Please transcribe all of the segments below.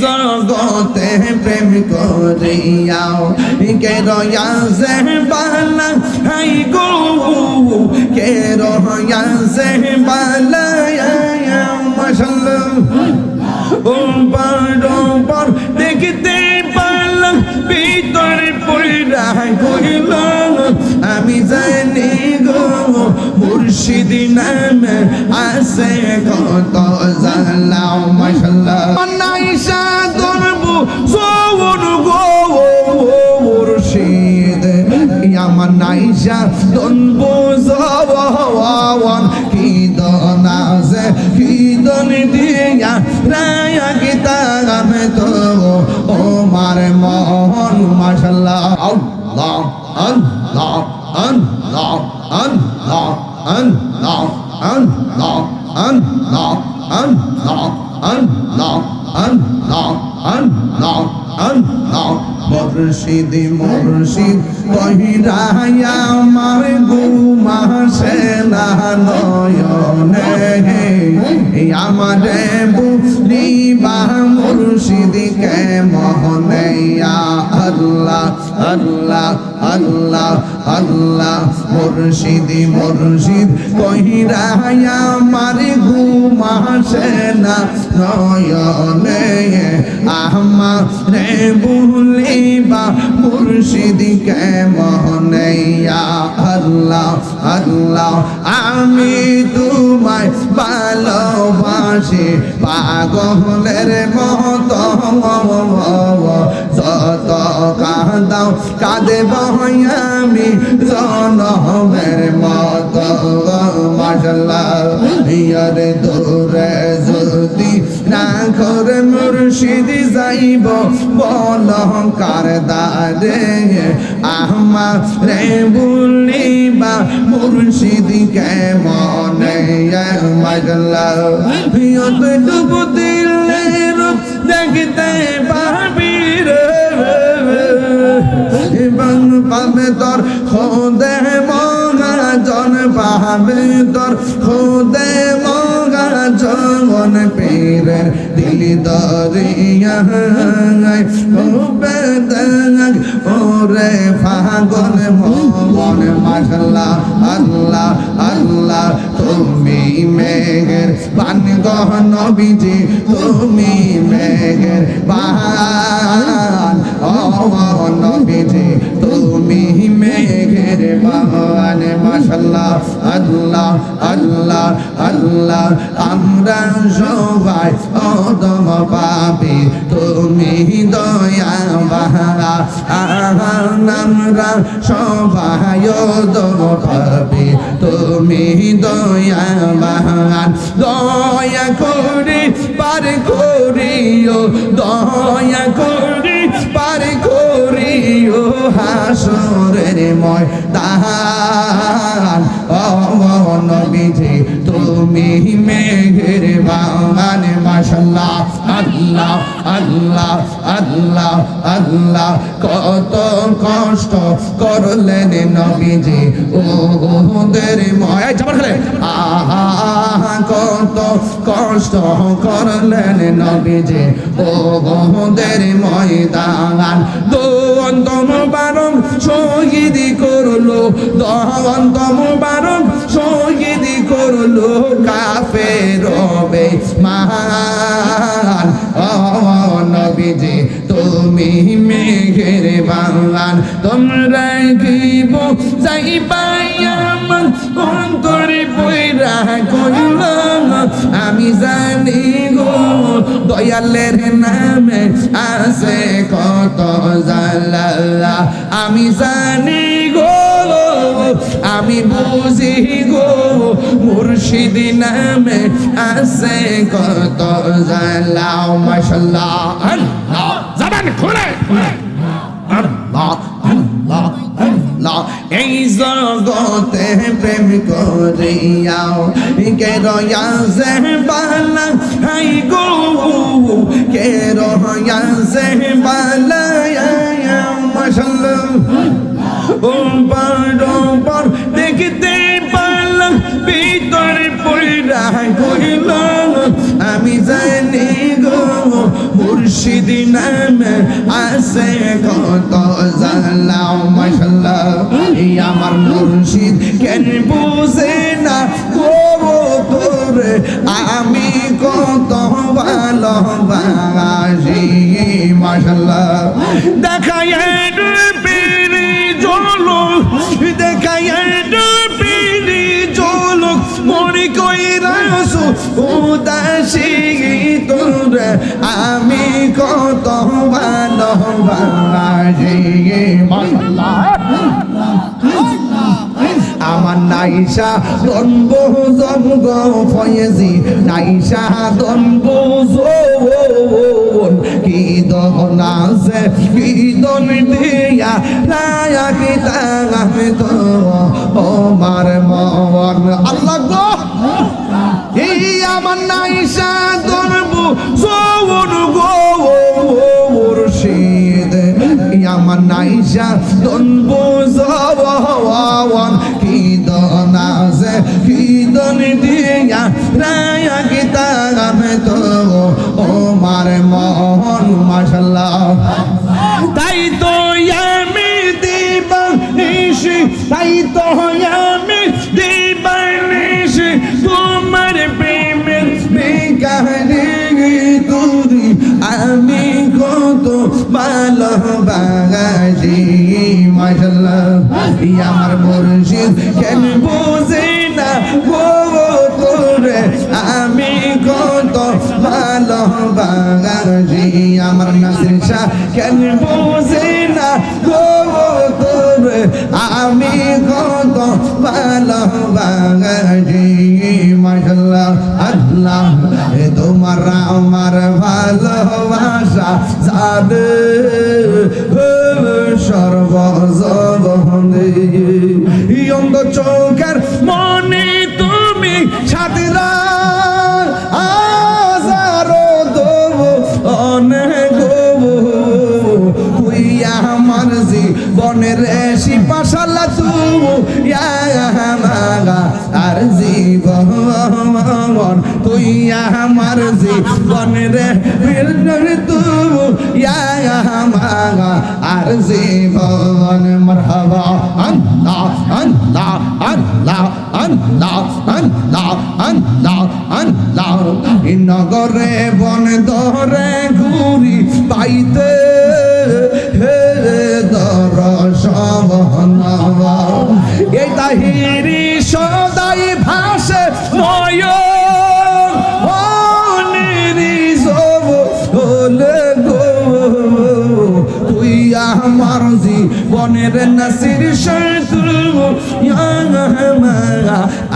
জগতে প্রেম করিয়াও কে রয়াছে বালা, হাই গো কে রয়াছে বালা মাশাল্লাহ ও বারবার দেখতে আমি জানি গো, মুর্শিদি নামে আছে কত জানলাম মাশাল্লাহ। সবন কি দনাজে কি দন দিয়া রায়া কিতাব তো ও মার মোহন মাশাল্লাহ আল্লাহ আল্লাহ আল্লাহ আল্লাহ আল্লাহ আল্লাহ আল্লাহ আল্লাহ আল্লাহ আল্লাহ আল্লাহ আল্লাহ আল্লাহ মুর্শিদ মুর্শিদ, কহিরায়া আমার গুমা সেনা নয়নে। আমার বুফলি বা মুর্শিদ কে মোহনে আল্লাহ আল্লাহ আল্লাহ আল্লাহ, মুর্শিদ মুর্শিদ কহিরায়া আমার ঘুমাসে না, নয়নে আমারে বুলিবা মুর্শিদকে মোহনে আল্লাহ আল্লাহ, আমি তোমায় ভালোবাসি, পাগলের মত যত কাঁদাও, কাঁদে আমি জনমের মত মাসাল্লাহ ইয়ার দূরে যদি না করে মুর্শিদ যাইব বল কার দারে আহমা রে বলিবা মুর্শিদ কে মনে মাসাল্লাহ ডুবু দেখতে পাবি পাবে তোর খোদে মগা জন পাবে তোর খোদে জীবন পের দিলদারিয়া ওরে ফাগল মন মাসলা আল্লাহ আল্লাহ, তুমি মেঘের পান গহ নবীজি, তুমি মেঘের পান ও নবীজি, তুমি মেঘের পান মাসাল্লাহ আল্লাহ আল্লাহ আল্লাহ, আম আমরা সবাই অদম পাবে তুমি দয়া বাহারা আমরা সবাই অদম পাবে তুমি দয়া বাহারা দয়া করে পার করিও, দয়া করে হাসরের ময়দান। ও নবীজি তুমি মেঘের বাগান মাশাল্লাহ। আল্লাহ আল্লাহ আল্লাহ আল্লাহ, কত কষ্ট করলেন নবীজি ওদের ময়। খেলে। আহা, কত কষ্ট করলেন নবীজি ওদের ময়দান। দন্ত মুবারক শহীদ করল দন্ত মুবারক শহীদ দয়ালের নামে আছে কত জালা আমি জানি গো, আমি বুঝি গো, মুর্শিদ নামে আছে কত জালা মাশাল্লাহ। আল্লাহ, জবান খুলে। আল্লাহ আল্লাহ এই জগতে প্রেম করিয়াও, কে রয়াছে বালা, হাই গো। মাশাল্লাহ ও বারবার দেখতে পারলাম ভিতরে পড়া কইল আমি জানি গো মুর্শিদ নামে আসে কত জালাও মাশাল্লাহ এই আমার মুর্শিদ কেন বুঝে না করো তোরে আমি কত ভালোবাসি মাশাল্লাহ দেখায় পিরি জলো দেখায় পিরি জলো মরি কই রাসু উদাসী তোরে, আমি কত ভালোবাসি মাশাল্লাহ নাইসা দনব জমগ ফয়েজি। নাইসা জোন কি দন আছে, কি দন দিয়া রায়া কি তাগামে তো। ও মার মন। আল্লাহ গো, এই আমার নাইসা দনব জোন গো আমার নাইসা দনব জওয়ান তো, ও মার মন মাশাল্লাহ তাই তো আমি দিবানিশি, তাই তো আমি দিবানিশি, তোমার প্রেমের বেকারি তুরি আমি কত ভালোবাসি মাশাল্লাহ ই আমার মুর্শিদ কেন বুঝে না ভালোবাসি আমার নাসির শাহ কেন বুঝে না গো তোরে? আমি কত ভালোবাসি মাশাল্লাহ আল্লাহ তোমার আমার ভালোবাসা জানে সর্বজবনে অন্ধ চৌকার জীবনের তু মাগা আর জীবন মরহবা, আল্লাহ আল্লাহ আল্লাহ আল্লাহ আল্লাহ আল্লাহ আল্লাহ। নগরে বন ধরে ঘুরি পাইতে।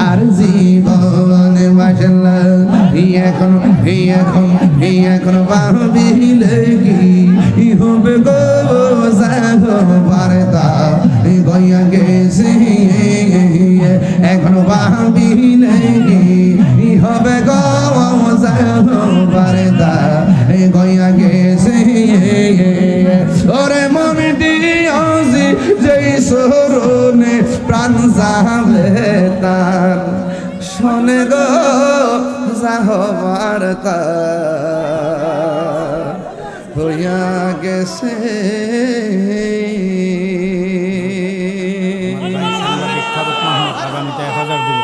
আর জীবন মাসাল্লাহ এখন এখন এখন ভাবিলে কি? হবে গো এখন ভাবিলে কি? গেছে ফারুক মাহমুদ আগামীতে এক হাজার দিব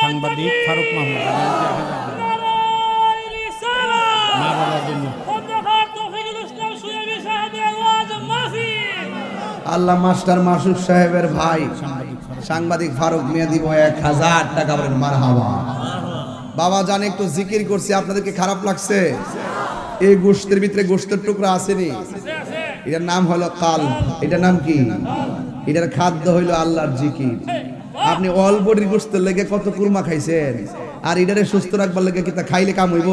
সাংবাদিক ফারুক মাহমুদ আগামীতে এক হাজার দিব মা বাবার জন্য। আল্লাহ মাস্টার মাসুদ সাহেবের ভাই সাংবাদিক ফারুক। মিয়া দিব এক হাজার টাকা বলেন মার হাওয়া বাবা জানে একটু জিকির করছি আপনাদেরকে খারাপ লাগছে? এই গোষ্ঠের ভিতরে গোষ্ঠের টুকরা আসেনি। এটার নাম হলো কাল এটার নাম কি? এটার খাদ্য হইল আল্লাহর জিকির। আপনি অল্প গোষ্ঠের লেগে কত কুরমা খাইছেন? আর এটারে সুস্থ রাখবার লেগে কি তা খাইলে কাম হইব?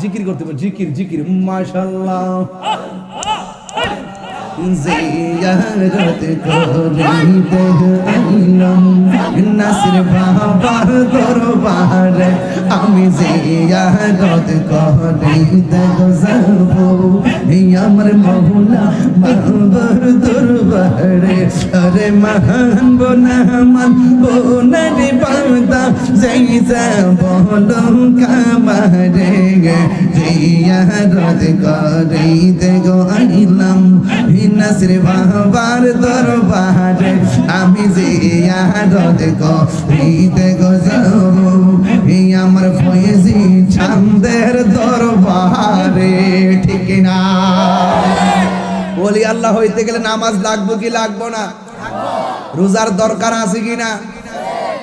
জিকির করতে জিকির জিকির। মাশাল্লাহ জিয়ারত করিতে আইলাম নাসির বাবার দরবারে আমি জিয়ারত করিতে যাব এই আমার মহুলা বাবার দরবারে আরে মহান বোনা মানবো না রে বাদা জৈসা বলো কামারে জিয়া রদ করে গো আইলাম নাসরে বাবার দরবারে, আমি যে রদ করে গো যাব এই আমার ফয়েজি চাঁদের দরবারে, ঠিক না বলি, আল্লাহ হইতে গেলে নামাজ লাগবো কি লাগবো না? রোজার দরকার আছে কি না?